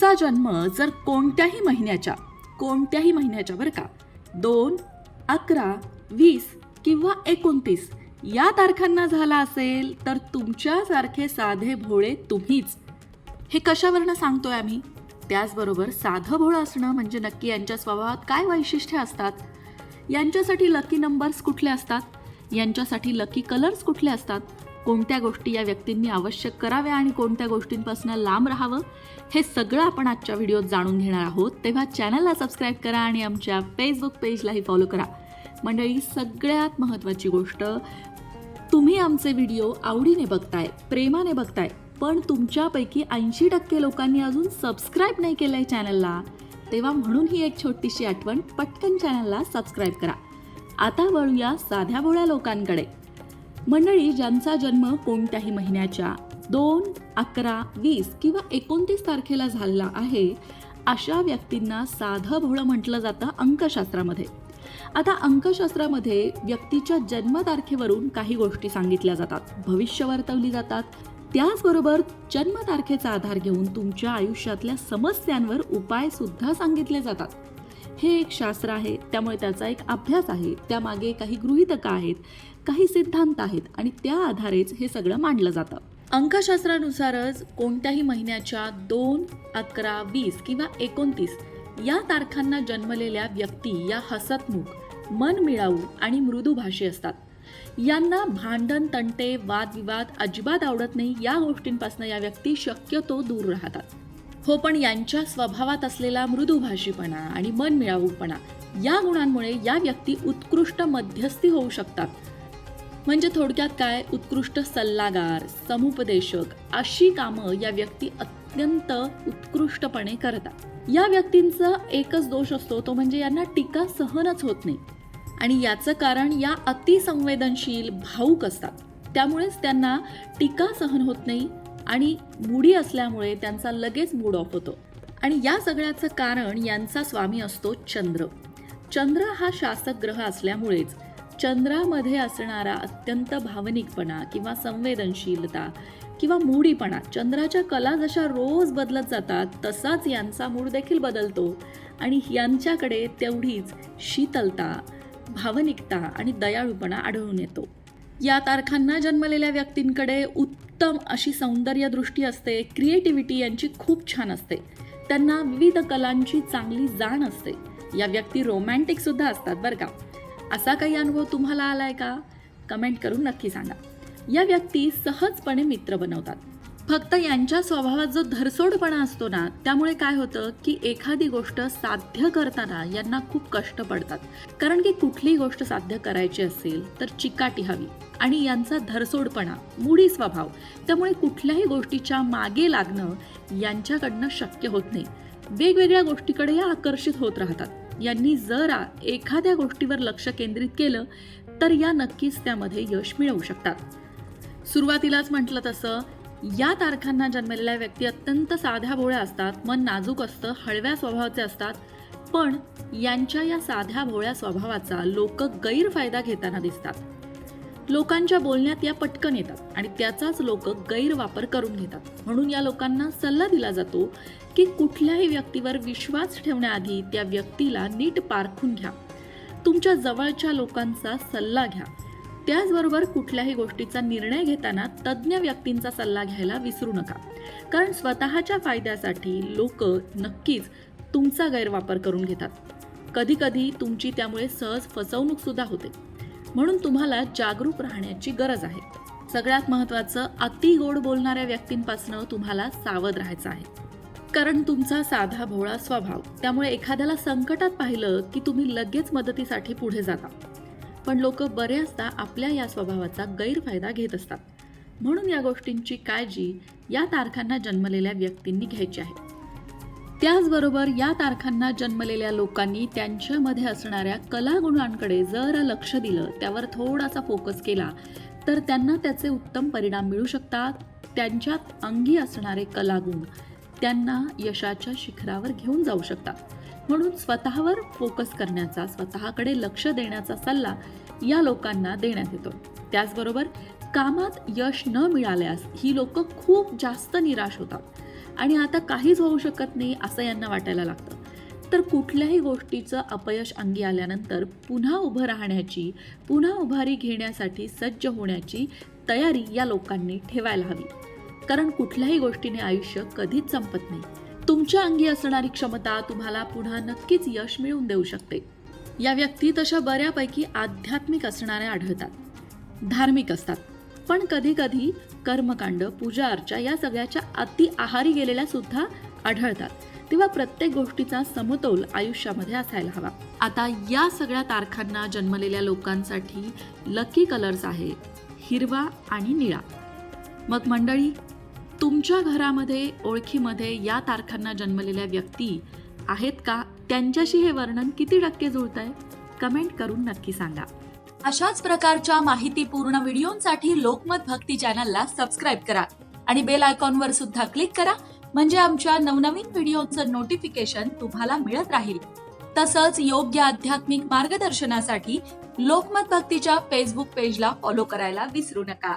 तुमचा जन्म जर कोणत्याही महिन्याच्या कोणत्याही महिन्याच्या बरं का दोन अकरा वीस किंवा एकोणतीस या तारखांना झाला असेल तर तुमच्यासारखे साधे भोळे तुम्हीच. हे कशावरनं सांगतोय आम्ही? त्याचबरोबर साधं भोळं असणं म्हणजे नक्की यांच्या स्वभावात काय वैशिष्ट्य असतात? यांच्यासाठी लकी नंबर्स कुठले असतात? यांच्यासाठी लकी कलर्स कुठले असतात? कोणत्या गोष्टी या व्यक्तींनी आवश्यक कराव्या आणि कोणत्या गोष्टींपासून लांब राहावं हे सगळं आपण आजच्या व्हिडिओत जाणून घेणार आहोत. तेव्हा चॅनलला सबस्क्राईब करा आणि आमच्या फेसबुक पेजलाही फॉलो करा. मंडळी सगळ्यात महत्त्वाची गोष्ट तुम्ही आमचे व्हिडिओ आवडीने बघताय प्रेमाने बघताय पण तुमच्यापैकी ऐंशी टक्के लोकांनी अजून सबस्क्राईब नाही केलंय चॅनलला तेव्हा म्हणून ही एक छोटीशी आठवण पटकन चॅनलला सबस्क्राईब करा. आता वळूया साध्या भोळ्या लोकांकडे. मंडळी ज्यांचा जन्म कोणत्याही महिन्याच्या दोन अकरा वीस किंवा एकोणतीस तारखेला झालेला आहे अशा व्यक्तींना साधं भोळं म्हटलं जातं अंकशास्त्रामध्ये. आता अंकशास्त्रामध्ये व्यक्तीच्या जन्मतारखेवरून काही गोष्टी सांगितल्या जातात भविष्य वर्तवली जातात. त्याचबरोबर जन्मतारखेचा आधार घेऊन तुमच्या आयुष्यातल्या समस्यांवर उपाय सुद्धा सांगितले जातात. हे एक शास्त्र आहे त्यामुळे त्याचा एक अभ्यास आहे. त्यामागे काही गृहितका आहेत काही सिद्धांत आहेत आणि त्या आधारेच हे सगळं मांडलं जातं. अंकशास्त्रानुसारच कोणत्याही महिन्याच्या दोन अकरा वीस किंवा एकोणतीस या तारखांना जन्मलेल्या व्यक्ती या हसतमुख मन मिळावू आणि मृदू भाषी असतात. यांना भांडण तंटे वादविवाद अजिबात आवडत नाही. या गोष्टींपासून या व्यक्ती शक्यतो दूर राहतात. हो पण यांच्या स्वभावात असलेला मृदुभाषीपणा आणि मनमिळावूपणा या गुणांमुळे या व्यक्ती उत्कृष्ट मध्यस्थी होऊ शकतात. म्हणजे थोडक्यात काय? उत्कृष्ट सल्लागार समुपदेशक अशी कामं या व्यक्ती अत्यंत उत्कृष्टपणे करतात. या व्यक्तींचा एकच दोष असतो तो म्हणजे यांना टीका सहनच होत नाही. आणि याचं कारण या अतिसंवेदनशील भाऊक असतात. त्यामुळेच त्यांना टीका सहन होत नाही आणि मुडी असल्यामुळे त्यांचा लगेच मूड ऑफ होतो. आणि या सगळ्याचं कारण यांचा स्वामी असतो चंद्र. चंद्र हा शासक ग्रह असल्यामुळेच चंद्रामध्ये असणारा अत्यंत भावनिकपणा किंवा संवेदनशीलता किंवा मूडीपणा चंद्राच्या कला जशा रोज बदलत जातात तसाच यांचा मूड देखील बदलतो. आणि यांच्याकडे तेवढीच शीतलता भावनिकता आणि दयाळूपणा आढळून येतो. या तारखांना जन्मलेल्या व्यक्तींकडे उत्तम उत्तम अशी सौंदर्य दृष्टी असते. क्रिएटिव्हिटी यांची खूप छान असते. त्यांना विविध कलांची चांगली जाण असते. या व्यक्ती रोमॅन्टिक सुद्धा असतात बरं का. असा काही अनुभव तुम्हाला आलाय का? कमेंट करून नक्की सांगा. या व्यक्ती सहजपणे मित्र बनवतात. फक्त यांच्या स्वभावात जो धरसोडपणा असतो ना त्यामुळे काय होतं की एखादी गोष्ट साध्य करताना यांना खूप कष्ट पडतात. कारण की कुठलीही गोष्ट साध्य करायची असेल तर चिकाटी हवी. आणि यांचा धरसोडपणा मुडी स्वभाव त्यामुळे कुठल्याही गोष्टीच्या मागे लागणं यांच्याकडनं शक्य होत नाही. वेगवेगळ्या गोष्टीकडे या आकर्षित होत राहतात. यांनी जरा एखाद्या गोष्टीवर लक्ष केंद्रित केलं तर या नक्कीच त्यामध्ये यश मिळवू शकतात. सुरुवातीलाच म्हटलं तसं या तारखांना जन्मलेल्या व्यक्ती अत्यंत साध्या भोळ्या असतात मन नाजूक असतं हळव्या स्वभावाचे असतात. पण यांच्या या साध्या भोळ्या स्वभावाचा लोक गैरफायदा घेताना दिसतात. लोकांच्या बोलण्यात या पटकन येतात आणि त्याचाच लोक गैरवापर करून घेतात. म्हणून या लोकांना सल्ला दिला जातो की कुठल्याही व्यक्तीवर विश्वास ठेवण्याआधी त्या व्यक्तीला नीट पारखून घ्या. तुमच्या जवळच्या लोकांचा सल्ला घ्या. त्याचबरोबर कुठल्याही गोष्टीचा निर्णय घेताना तज्ज्ञ व्यक्तींचा सल्ला घ्यायला विसरू नका. कारण स्वतःच्या फायद्यासाठी लोक नक्कीच तुमचा गैरवापर करून घेतात. कधीकधी तुमची त्यामुळे सहज फसवणूकसुद्धा होते. म्हणून तुम्हाला जागरूक राहण्याची गरज आहे. सगळ्यात महत्त्वाचं अति गोड बोलणाऱ्या व्यक्तींपासून तुम्हाला सावध राहायचं आहे. कारण तुमचा साधा भोळा स्वभाव त्यामुळे एखाद्याला संकटात पाहिलं की तुम्ही लगेच मदतीसाठी पुढे जाता. पण लोक बऱ्याचदा आपल्या या स्वभावाचा गैरफायदा घेत असतात. म्हणून या गोष्टींची काळजी या तारखांना जन्मलेल्या व्यक्तींनी घ्यायची आहे. त्याचबरोबर या तारखांना जन्मलेल्या लोकांनी त्यांच्यामध्ये असणाऱ्या कलागुणांकडे जरा लक्ष दिलं त्यावर थोडासा फोकस केला तर त्यांना त्याचे उत्तम परिणाम मिळू शकतात. त्यांच्यात अंगी असणारे कलागुण त्यांना यशाच्या शिखरावर घेऊन जाऊ शकतात. म्हणून स्वतःवर फोकस करण्याचा स्वतःकडे लक्ष देण्याचा सल्ला या लोकांना देण्यात येतो. त्याचबरोबर कामात यश न मिळाल्यास ही लोक खूप जास्त निराश होतात. आणि आता काहीच होऊ शकत नाही असं यांना वाटायला लागतं. तर कुठल्याही गोष्टीचं अपयश अंगी आल्यानंतर पुन्हा उभं राहण्याची पुन्हा उभारी घेण्यासाठी सज्ज होण्याची तयारी या लोकांनी ठेवायला हवी. कारण कुठल्याही गोष्टीने आयुष्य कधीच संपत नाही. तुमच्या अंगी असणारी क्षमता तुम्हाला पुन्हा नक्कीच यश मिळवून देऊ शकते. या व्यक्ती तशा बऱ्यापैकी आध्यात्मिक असणाऱ्या आढळतात. धार्मिक असतात. पण कधी कधी कर्मकांड पूजा अर्चा या सगळ्याच्या अति आहारी गेलेल्या सुद्धा आढळतात. तेव्हा प्रत्येक गोष्टीचा समतोल आयुष्यामध्ये असायला हवा. आता या सगळ्या तारखांना जन्मलेल्या लोकांसाठी लकी कलर्स आहे हिरवा आणि निळा. मग मंडळी तुमच्या घरामध्ये ओळखीमध्ये या तारखांना जन्मलेल्या व्यक्ती आहेत का? त्यांच्याशी हे वर्णन किती टक्के जुळत आहे कमेंट करून नक्की सांगा. अशाच प्रकारच्या माहितीपूर्ण व्हिडिओंसाठी लोकमत भक्ती चॅनलला सबस्क्राईब करा आणि बेल आयकॉनवर सुद्धा क्लिक करा म्हणजे आमच्या नवनवीन व्हिडिओचं नोटिफिकेशन तुम्हाला मिळत राहील. तसंच योग्य आध्यात्मिक मार्गदर्शनासाठी लोकमत भक्तीच्या फेसबुक पेजला फॉलो करायला विसरू नका.